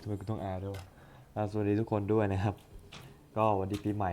ทำไมกูต้องอาด้วยวะอ่าสวัสดีทุกคนด้วยนะครับ ก็วันดีปีใหม่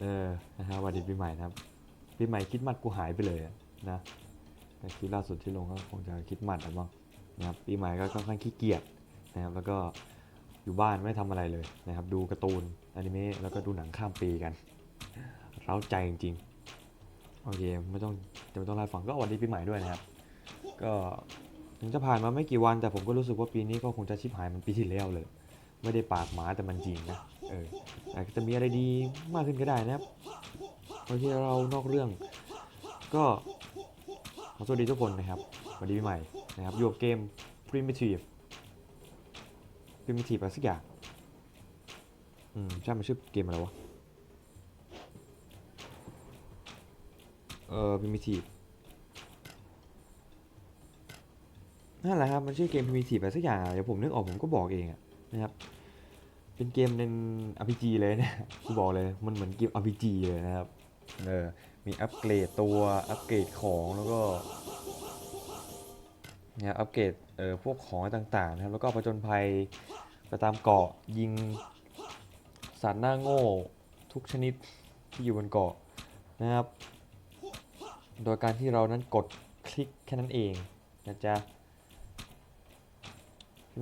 เออ นะครับวันดีปีใหม่นะครับ ปีใหม่คิดมัดกูหายไปเลยนะแต่คลิปล่าสุดที่ลงก็คงจะคิดมัดอะบ้างนะครับ ปีใหม่ก็ค่อนข้างขี้เกียจนะครับ แล้วก็อยู่บ้านไม่ทำอะไรเลยนะครับ ดูการ์ตูนอนิเมะแล้วก็ดูหนังข้ามปีกัน เร้าใจจริงๆ โอเค ไม่ต้องจะไม่ต้องไล่าให้ฟังก็วัสดีปีใหม่ด้วยนะครับ ก็ถึงจะผ่านมาไม่กี่วันแต่ผมก็รู้สึกว่าปีนี้ก็คงจะชิบหายมันปีที่แล้วเลย ไม่ได้ปากหมาแต่มันจริงนะเอออาจจะมีอะไรดีมากขึ้นก็ได้นะครับโอเคเรานอกเรื่อง ก็ขอสวัสดีทุกคนนะครับสวัสดีปีใหม่นะครับอยู่กับเกม primitive primitive อะไรสักอย่างอืมใช่มันชื่อเกมอะไรวะเออ primitive นั่นแหละครับมันชื่อเกม primitive อะไรสักอย่างเดี๋ยวผมนึกออกผมก็บอกเองอะนะครับเป็นเกมใน RPG เลยนะกูบอกเลยมันเหมือนเกม RPG เลยนะครับเออมีอัปเกรดตัวอัปเกรดของแล้วก็เนี่ยอัปเกรดเออพวกของต่างๆนะครับแล้วก็ผจญภัยไปตามเกาะยิงสัตว์หน้าโง่ทุกชนิดที่อยู่บนเกาะนะครับ โดยการที่เรานั้นกดคลิกแค่นั้นเองนะจ๊ะ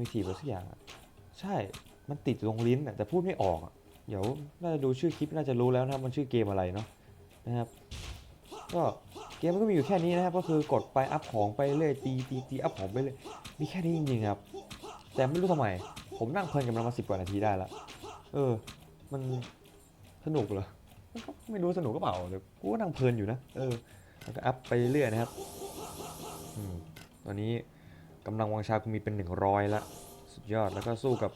มีสีอะไรสักอย่างใช่ มันติดตรงลิ้นแต่พูดไม่ออกเดี๋ยวน่าจะดูชื่อคลิปน่าจะรู้แล้วนะครับมันชื่อเกมอะไรเนาะนะครับ ก็เกมมันก็มีอยู่แค่นี้นะครับ ก็คือกดไปอัพของไปเรื่อยตีตีตีอัพของไปเลยมีแค่นี้จริงๆครับ แต่ไม่รู้ทำไม ผมนั่งเพลินกับมันมาสิบกว่านาทีได้ละเออ มันสนุกเหรอมันก็ไม่รู้สนุกก็เปล่าเดี๋ยวกูก็นั่งเพลินอยู่นะ เออแล้วก็อัพไปเรื่อยนะครับ อืมตอนนี้ กำลังวังชากูมีเป็น 100ละสุดยอดแล้วก็สู้กับ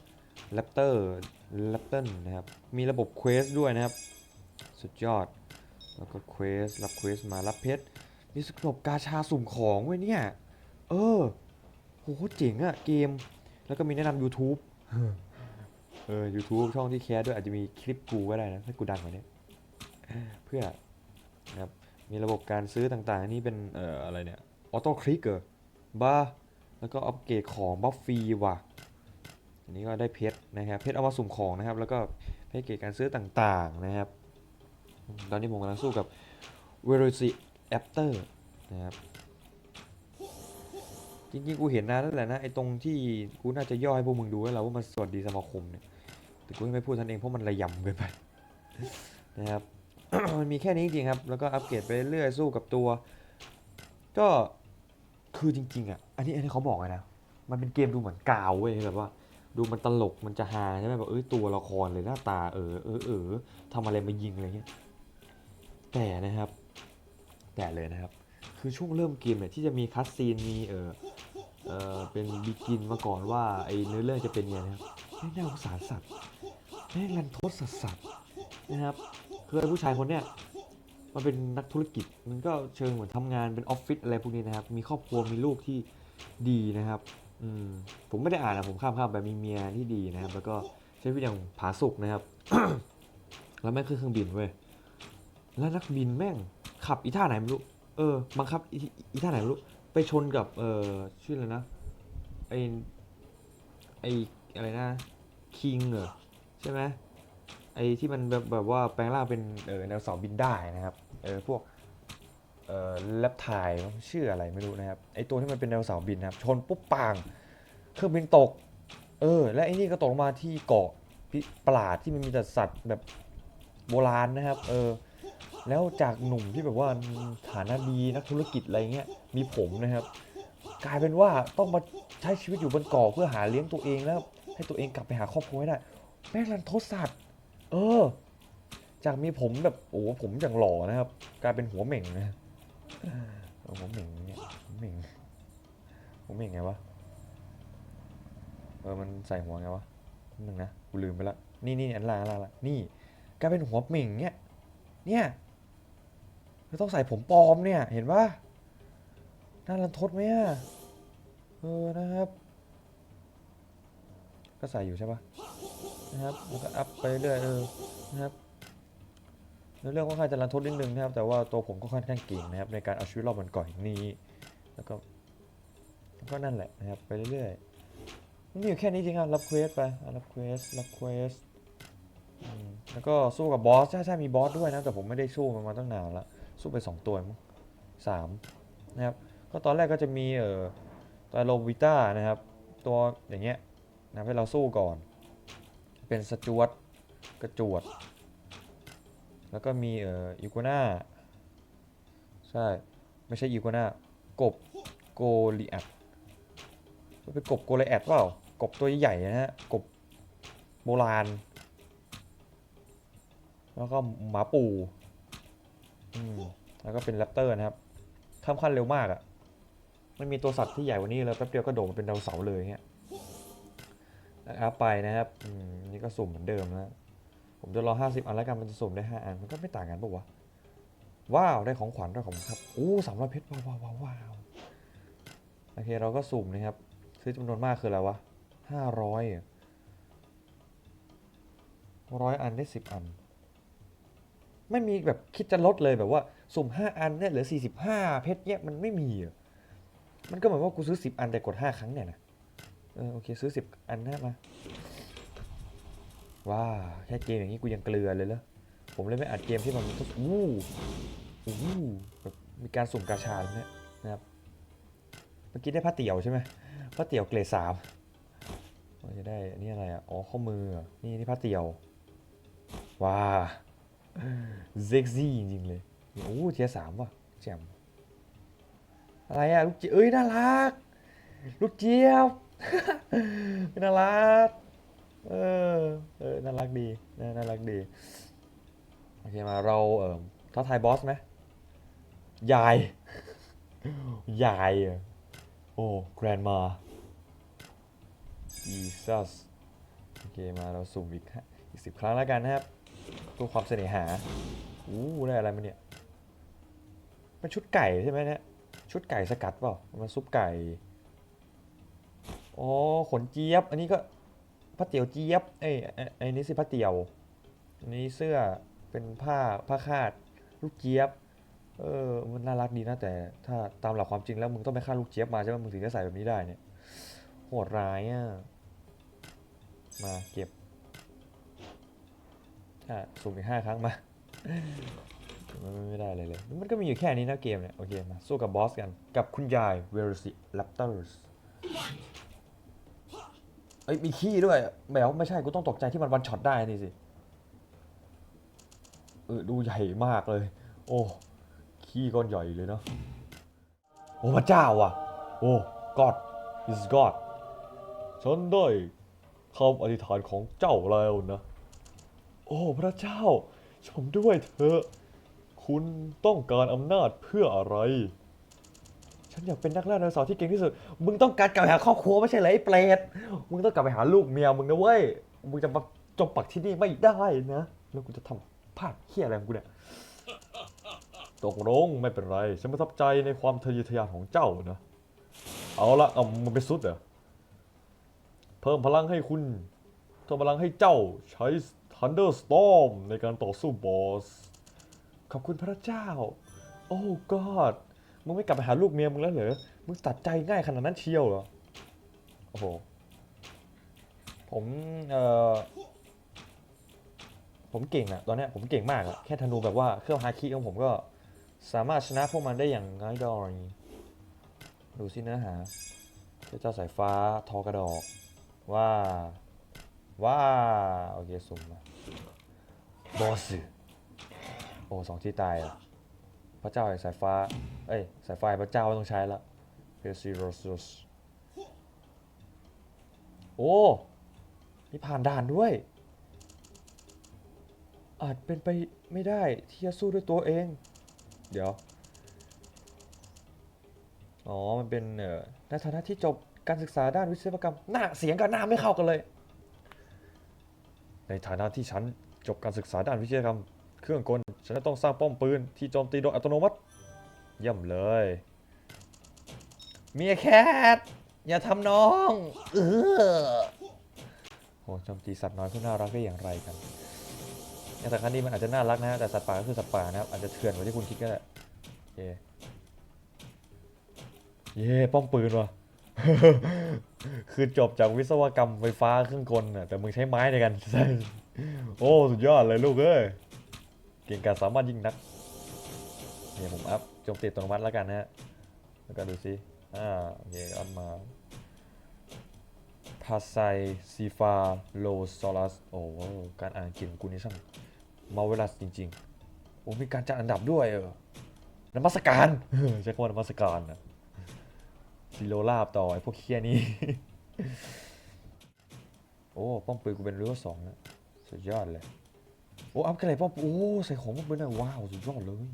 แรปเตอร์แรปเตอร์นะครับ มีระบบเควสด้วยนะครับ สุดยอด แล้วก็เควสรับเควสมารับเพชรมีสกบกาชาสุ่มของไว้ยเนี่ย เออโหเจ๋งอะเกม แล้วก็มีแนะนำ YouTube เออ YouTube ช่องที่แคสด้วยอาจจะมีคลิปกูก็ได้นะ ถ้ากูดังกว่านี้เพื่อนะครับมีระบบการซื้อต่างๆนนี้เป็นเอ่ออะไรเนี่ย ออโต้คลิกเกอร์บ้า แล้วก็อัปเกรดของบัฟฟรีว่ะ อันนี้ก็ได้เพชรนะครับ เพชรเอามาสุ่มของนะครับ แล้วก็ให้เกรดการซื้อต่างๆนะครับ ตอนนี้ผมกำลังสู้กับ v e r o c i a p t o r นะครับ จริงๆ กูเห็นนานแล้วแหละนะ ไอ้ตรงที่กูน่าจะย่อให้พวกมึงดูแล้วว่ามันสวัสดีสมาคมเนี่ย แต่กูไม่พูดท่านเองเพราะมันระยำเกินไปนะครับ มันมีแค่นี้จริงครับ แล้วก็อัปเกรดไปเรื่อยสู้กับตัว ก็ คือจริงๆอะ อันนี้อันนี้เขาบอกเลยนะ มันเป็นเกมดูเหมือนกาวเว้ยแบบว่า ดูมันตลกมันจะฮาใช่ไหมแบบเอ้ยตัวละครเลยหน้าตาเออเออเออทำอะไรมายิงอะไรเงี้ย แต่นะครับ แต่เลยนะครับ คือช่วงเริ่มเกมเนี่ยที่จะมีคัสซีนมีเออเออเป็นบิกินมาก่อนว่าไอ้เนื้อเรื่องจะเป็นยังไงนะครับไม่น่าสงสารสัตว์ไม่รันทดสัตว์สัตว์นะครับคือไอ้ผู้ชายคนเนี้ย มันเป็นนักธุรกิจ มันก็เชิงเหมือนทำงานเป็นออฟฟิศอะไรพวกนี้นะครับ มีครอบครัวมีลูกที่ดีนะครับ อืมผมไม่ได้อ่านนะผมข้ามข้ามไปมีเมียที่ดีนะครับ แล้วก็ใช้วิตอย่างผาสุกนะครับ แล้วแม่งขึ้นเครื่องบินเว้ยแล้วนักบินแม่งขับอีท่าไหนไม่รู้ เออ บังคับอีอีท่าไหนไม่รู้ ไปชนกับ เออชื่ออะไรนะ ไอไออะไรนะ คิงเหรอ ใช่ไหม ไอ้ที่มันแบบแบบว่าแปลงร่างเป็นเออแนวเสาบินได้นะครับเออพวกเอ่อแลปไทายชื่ออะไรไม่รู้นะครับไอ้ตัวที่มันเป็นแนวเสาบินนะครับชนปุ๊บปางเครื่องบินตก เออ และไอ้นี่ก็ตกลงมาที่เกาะพิประหลาดที่มันมีแต่สัตว์แบบโบราณนะครับ เออ แล้วจากหนุ่มที่แบบว่าฐานะดีนักธุรกิจอะไรเงี้ยมีผมนะครับ กลายเป็นว่าต้องมาใช้ชีวิตอยู่บนเกาะเพื่อหาเลี้ยงตัวเองแล้วให้ตัวเองกลับไปหาครอบครัวให้ได้แม่งรันทดสัตว์ เออ จากมีผมแบบโอ้โหผมอย่างหล่อนะครับ กลายเป็นหัวเหม่งนะเออผมเหม่งเนี่ยผมเหม่งผมเหม่งไงวะเออมันใส่หัวไงวะนิดนึงนะกูลืมไปละนี่นี่อันล่างอันละนี่กลายเป็นหัวเหม่งเนี่ยเนี่ยเราต้องใส่ผมปลอมเนี่ย เห็นปะน่ารันทดไหมอะเออนะครับ ก็ใส่อยู่ใช่ปะ นะครับแล้วก็อัพไปเรื่อยเออนะครับในเรื่องค่อนข้างจะรันทดนิดนึงนะครับ แต่ว่าตัวผมก็ค่อนข้างเก่งนะครับ ในการเอาชีวิตรอดบนเกาะแห่งนี้ แล้วก็ก็นั่นแหละนะครับไปเรื่อยๆมันมีอยู่แค่นี้จริงอะรับเควสไปรับเควสรับเควสแล้วก็สู้กับบอสใช่ใช่มีบอสด้วยนะแต่ผมไม่ได้สู้มันมาตั้งนานละสู้ไปสองตัวมั้งสามนะครับก็ตอนแรกก็จะมีเอ่อตัวโลวิต้านะครับ ตัวอย่างเงี้ยนะให้เราสู้ก่อน เป็นสจวตกระจวด แล้วก็มีเอ่ออีกัวนาใช่ ไม่ใช่อีกัวนากบโกลิอัดเป็นกบโกลิอัดเปล่ากบตัวใหญ่ๆนะฮะกบโบราณ แล้วก็หมาปูอืมแล้วก็เป็นแรปเตอร์นะครับข้ามขั้นเร็วมากอะ่ะไม่มีตัวสัตว์ที่ใหญ่กว่านี้เลยแป๊บเดียวก็โดดมาเป็นดาวเสาเลยเงี้ย นะครับไปนะครับอืมนี่ก็สุ่มเหมือนเดิมนะผมจะรอ 50 อันแล้วกันมันจะสุ่มได้ 5 อัน มันก็ไม่ต่างกันปะวะ ว้าว ได้ของขวัญด้วยของครับโอ้สามร้อยเพชรว้าวว้าวว้าวโอเค เราก็สุ่มนะครับ ซื้อจำนวนมากคืออะไรวะ500อะร้อยอันได้10อัน ไม่มีแบบคิดจะลดเลยแบบว่า สุ่ม5อันเนี่ยเหลือ45เพชรเนี่ยมันไม่มี มันก็เหมือนว่ากูซื้อ10อันแต่กด5ครั้งเนี่ยนะ เออโอเคซื้อ10อันนะมา ว้าแค่เกมอย่างนี้กูยังเกลือเลยเหรอผมเลยไม่อัดเกมที่มันต้องอู้อู้แบบมีการสุ่มกาชาเนี่ยนะครับ เมื่อกี้ได้ผ้าเตี่ยวใช่ไหมผ้าเตี่ยวเกรดสามเราจะได้อันนี่อะไรอะ อ๋อข้อมือ นี่นี่ผ้าเตี่ยว ว้าเซ็กซี่จริงเลย โอ้เทียสามว่ะแจ่มอะไรอะ ลูกเจี๊ยบเอ้ย น่ารัก ลูกเจี๊ยบ น่ารัก เออ เออ น่ารักดีน่าน่ารักดี โอเค มาเรา เออท้าทายบอสไหมยาย ยาย โอ้ แกรนมา Jesus โอเค มาเราสุ่มอีกฮะอีกสิบครั้งแล้วกันนะครับเพื่อความเสน่หา อู้ได้อะไรมาเนี่ยเป็นชุดไก่ใช่ไหมเนี่ย ชุดไก่สกัดเปล่า มันซุปไก่ อ๋อขนเจี๊ยบ อันนี้ก็ผ้าเตี๋ยวเจี๊ยบ เอ้ยไอ้นี่สิผ้าเตี๋ยวอันนี้เสื้อเป็นผ้าผ้าคาด ลูกเจี๊ยบ เออมันน่ารักดีนะแต่ ถ้าตามหลักความจริงแล้วมึงต้องไปฆ่าลูกเจี๊ยบมาใช่ไหมมึงถึงจะใส่แบบนี้ได้เนี่ยโหดร้ายอะมาเก็บอะสุ่มอีกห้าครั้งมาไม่ไม่ไม่ได้เลยเลย มันก็มีอยู่แค่นี้นะเกมเนี่ย โอเค มา สู้กับบอสกัน กับคุณยายเวอร์ซิแรป เอ้ยมีขี้ด้วยแมวไม่ใช่กูต้องตกใจที่มันวันช็อตได้นี่สิเออดูใหญ่มากเลย โอ้ขี้ก้อนใหญ่เลยเนาะโอ้พระเจ้าว่ะ โอ้ God is God ฉันได้คำอธิษฐานของเจ้าแล้วนะ โอ้พระเจ้าชมด้วยเถอะ คุณต้องการอำนาจเพื่ออะไร ฉันอยากเป็นนักล่าไดโนเสาร์ที่เก่งที่สุด มึงต้องการกลับไปหาครอบครัวไม่ใช่เหรอไอ้เปรตมึงต้องกลับไปหาลูกเมียมึงนะเว้ย มึงจะมาจมปักที่นี่ไม่ได้นะ แล้วกูจะทำพลาดเฮียอะไรของกูเนี่ย ตกลงไม่เป็นไร ฉันประทับใจในความทะเยอทะยานของเจ้านะ เอาละเอามันเป็นสุดเหรอ เพิ่มพลังให้คุณเพิ่มพลังให้เจ้าใช้ Thunderstorm ในการต่อสู้บอส ขอบคุณพระเจ้า โอ้ God มึงไม่กลับไปหาลูกเมียมึงแล้วเหรอ มึงตัดใจง่ายขนาดนั้นเชียวเหรอ โอ้โห ผม เอ่อ ผมเก่งอะตอนเนี้ยผมเก่งมากอะแค่ธนูแบบว่าเครื่องฮาคิของผมก็สามารถชนะพวกมันได้อย่างง่ายดายดูสิเนื้อหา เจ้าสายฟ้าทอกระดอก ว่า ว่า โอเคสุ่มมาบอสโอ้สองที่ตายอะ พระเจ้าแห่งสายฟ้า เอ้ยสายไฟพระเจ้าไม่ต้องใช้ละเพซิโรสสโอ้มีผ่านด่านด้วย อาจเป็นไปไม่ได้ที่จะสู้ด้วยตัวเอง เดี๋ยว อ๋อ มันเป็นเอ่อในฐานะที่จบการศึกษาด้านวิศวกรรม หน้าเสียงกับหน้าไม่เข้ากันเลย ในฐานะที่ฉันจบการศึกษาด้านวิศวกรรม เครื่องกล ฉันจะต้องสร้างป้อมปืนที่โจมตีโดยอัตโนมัติเยี่ยมเลยเมียแคทอย่าทำน้อง เออโหโจมตีสัตว์น้อยเพื่อน่ารักได้อย่างไรกันแต่ครั้งนี้มันอาจจะน่ารักนะแต่สัตว์ป่าก็คือสัตว์ป่านะครับอาจจะเถื่อนกว่าที่คุณคิดก็ได้เย่เย่ป้อมปืนว่ะคือจบจากวิศวกรรมไฟฟ้าเครื่องกลน่ะแต่มึงใช้ไม้ในการใช่โอ้ สุดยอดเลยลูกเอ้ย เก่งกาจสามารถยิ่งนักเนี่ยผมอัพโจมตีอัตโนมัติแล้วกันนะฮะแล้วก็ดูสิอ่าโอเคอัพมาพาไซซีฟาโลซอลัสโอ้โหการอ่านเขียนกูนี่ช่างมาเวลัสจริงๆโอ้มีการจัดอันดับด้วยเออนมัสการใช้คำว่านมัสการนะซีโรลาบต่อไอ้พวกเคียนี่โอ้ ป้อมปืนกูเป็นเรือสองแล้วสุดยอดเลย โอ้อัพกันเลยป้อมปืนโอ้ใส่ของป้อมปืนนะว้าวสุดยอดเลย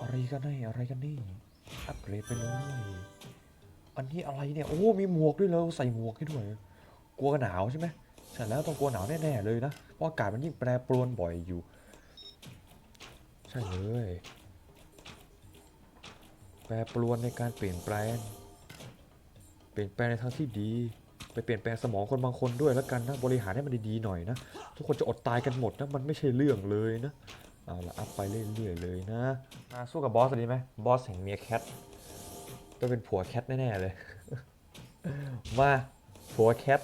อะไรกันนี่อะไรกันนี่อัปเกรดไปเลยอันนี้อะไรเนี่ยโอ้มีหมวกด้วยเลยใส่หมวกให้ด้วย กลัวหนาวใช่ไหมใช่แล้วต้องกลัวหนาวแน่ๆเลยนะเพราะอากาศมันยิ่งแปรปรวนบ่อยอยู่ ใช่เลย แปรปรวนในการเปลี่ยนแปลง เปลี่ยนแปลงในทางที่ดี ไปเปลี่ยนแปลงสมองคนบางคนด้วยแล้วกันนะบริหารให้มันดีๆหน่อยนะ ทุกคนจะอดตายกันหมดนะมันไม่ใช่เรื่องเลยนะเอาละอัพไปเรื่อยๆเลยนะมาสู้กับบอสดีไหมบอสแห่งเมียแคทต้องเป็นผัวแคทแน่ๆเลย มาผัวแคท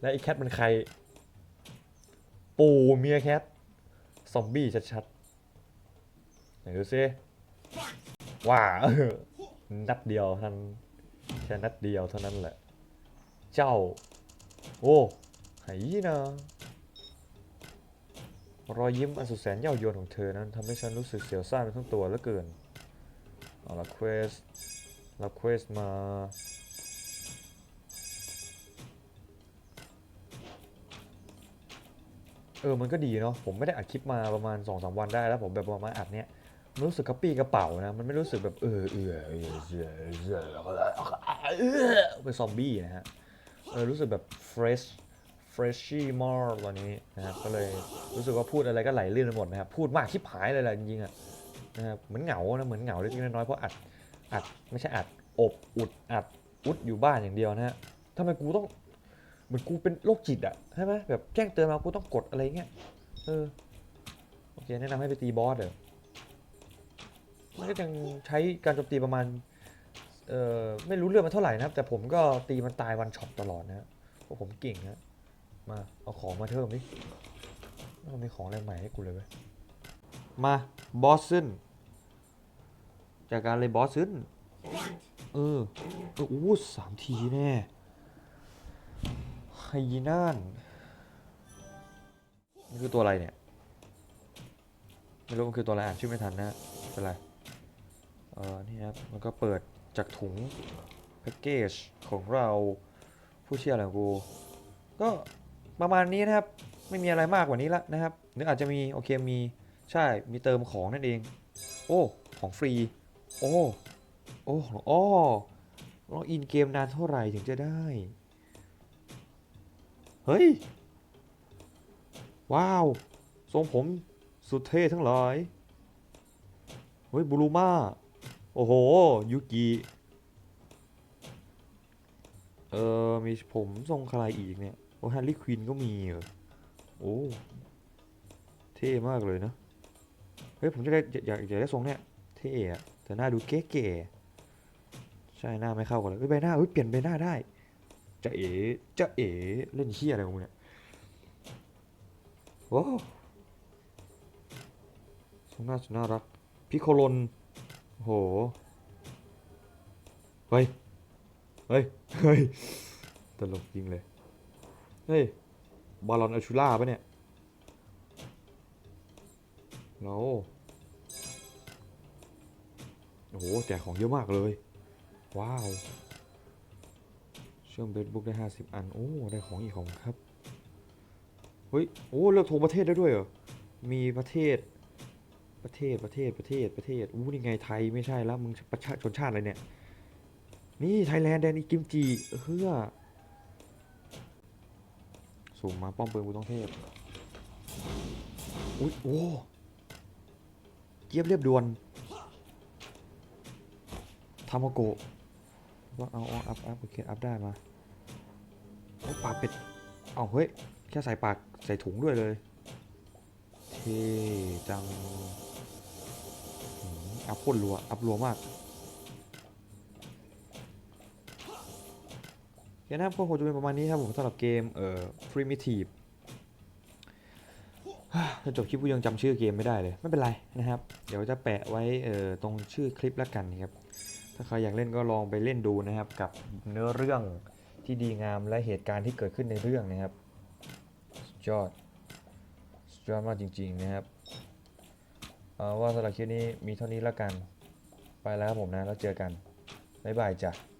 และไอ้แคทมันใคร ปู่เมียแคทซอมบี้ชัดๆไหนดูซิว้านัดเดียวเท่านั้นแค่นัดเดียวเท่านั้นแหละ เจ้า โอ้ไหนะรอยยิ้มอันสุดแสนเย้ายวนของเธอนั้นทำให้ฉันรู้สึกเสียวซ่านไปทั้งตัวเหลือเกินเอาละเควสรับเควสมา เออ มันก็ดีเนาะ ผมไม่ได้อัดคลิปมาประมาณ2อสวันได้แล้วผมแบบมาอัดเนี้ย มันรู้สึกกระปี้กระเป๋านะ มันไม่รู้สึกแบบ เออเออเออเออเออเออเป็นซอมบี้นะฮะ เออรู้สึกแบบ fresh freshy more ตอนนี้นะครับก็เลยรู้สึกว่าพูดอะไรก็ไหลลื่นไปหมดนะครับพูดมากชิบหายเลยแหละจริงๆอะนะครับเหมือนเหงานะเหมือนเหงาเล็กๆน้อยๆเพราะอัดอัดไม่ใช่อัดอบอุดอัดอุดอยู่บ้านอย่างเดียวนะฮะทำไมกูต้องเหมือนกูเป็นโรคจิตอะใช่ไหมแบบแจ้งเตือนมากูต้องกดอะไรเงี้ยเออโอเคแนะนำให้ไปตีบอสเดี๋ยวมันก็ยังใช้การโจมตีประมาณ เออไม่รู้เรื่องมันเท่าไหร่นะครับ แต่ผมก็ตีมันตายวันช็อตตลอดนะเพราะผมเก่งนะมาเอาของมาเพิ่มดิมันมีของอะไรใหม่ให้กูเลยเว้ยมาบอสซึนจากการเลยบอสซึนเออเอออู้สามทีแน่ไฮยีน่านนี่คือตัวอะไรเนี่ย ไม่รู้มันคือตัวอะไรอ่านชื่อไม่ทันนะเป็นไร เออนี่ครับ มันก็เปิด จากถุงแพ็กเกจของเราผู้เชี่ยวอะไรของกูก็ประมาณนี้นะครับ ไม่มีอะไรมากกว่านี้ละนะครับหรืออาจจะมีโอเคมีใช่มีเติมของนั่นเอง โอ้ของฟรี โอ้โอ้โอ้ล็อกอินเกมนานเท่าไหร่ถึงจะได้ เฮ้ย ว้าว ทรงผมสุดเท่ทั้งหลาย เฮ้ย บูรูมา โอ้โหยุกิเออมีผมทรงใครอีกเนี่ยโอ้ฮันรี่ควินก็มีเหรอโอ้เท่มากเลยนะเฮ้ยผมจะได้อยากอยากได้ทรงเนี่ยเท่อะแต่หน้าดูเก๋ๆใช่หน้าไม่เข้ากันเลยใบหน้าเฮ้ยเปลี่ยนใบหน้าได้จะเอ๋จะเอ๋เล่นเฮียอะไรของมึงเนี่ยว้ทรงหน้าสุดน่ารักพิโคลน โห เฮ้ย เฮ้ย เฮ้ย ตลกจริงเลย เฮ้ยบาลลอนอัชูล่าปะเนี่ยเราโอ้โห แจกของเยอะมากเลย ว้าว เชื่อมเบสบุ๊กได้ 50 อัน โอ้ ได้ของอีกของครับ เฮ้ย โอ้ เลือกธงประเทศได้ด้วยเหรอ มีประเทศ ประเทศประเทศประเทศประเทศอู้นี่ไงไทยไม่ใช่แล้วมึงประชาชนชาติอะไรเนี่ย นี่ไทยแลนด์แดนอีกิมจิเฮือสูงมาป้อมปืนกูต้องเทพอุ้ยโอ้เกียบเรียบด่วนทามาโกะว่าเอาเอาอัพอัพโอเคอัพได้มาโอ้ปากเป็ดเอาเฮ้ย แค่ใส่ปากใส่ถุงด้วยเลย เท่จัง อัพโคตรรัว อัพรัวมากโอเคนะครับก็คงจะเป็นประมาณนี้ครับผมสำหรับเกมเอ่อ primitive ถ้าจบคลิปกูยังจำชื่อเกมไม่ได้เลย ไม่เป็นไรนะครับ เดี๋ยวจะแปะไว้เอ่อตรงชื่อคลิปแล้วกันนะครับ ถ้าใครอยากเล่นก็ลองไปเล่นดูนะครับ กับเนื้อเรื่องที่ดีงามและเหตุการณ์ที่เกิดขึ้นในเรื่องนะครับ สุดยอด สุดยอดมากจริง ๆ นะครับ เอาว่าสำหรับคลิปนี้มีเท่านี้แล้วกัน ไปแล้วครับผมนะ แล้วเจอกัน บ๊ายบายจ้ะ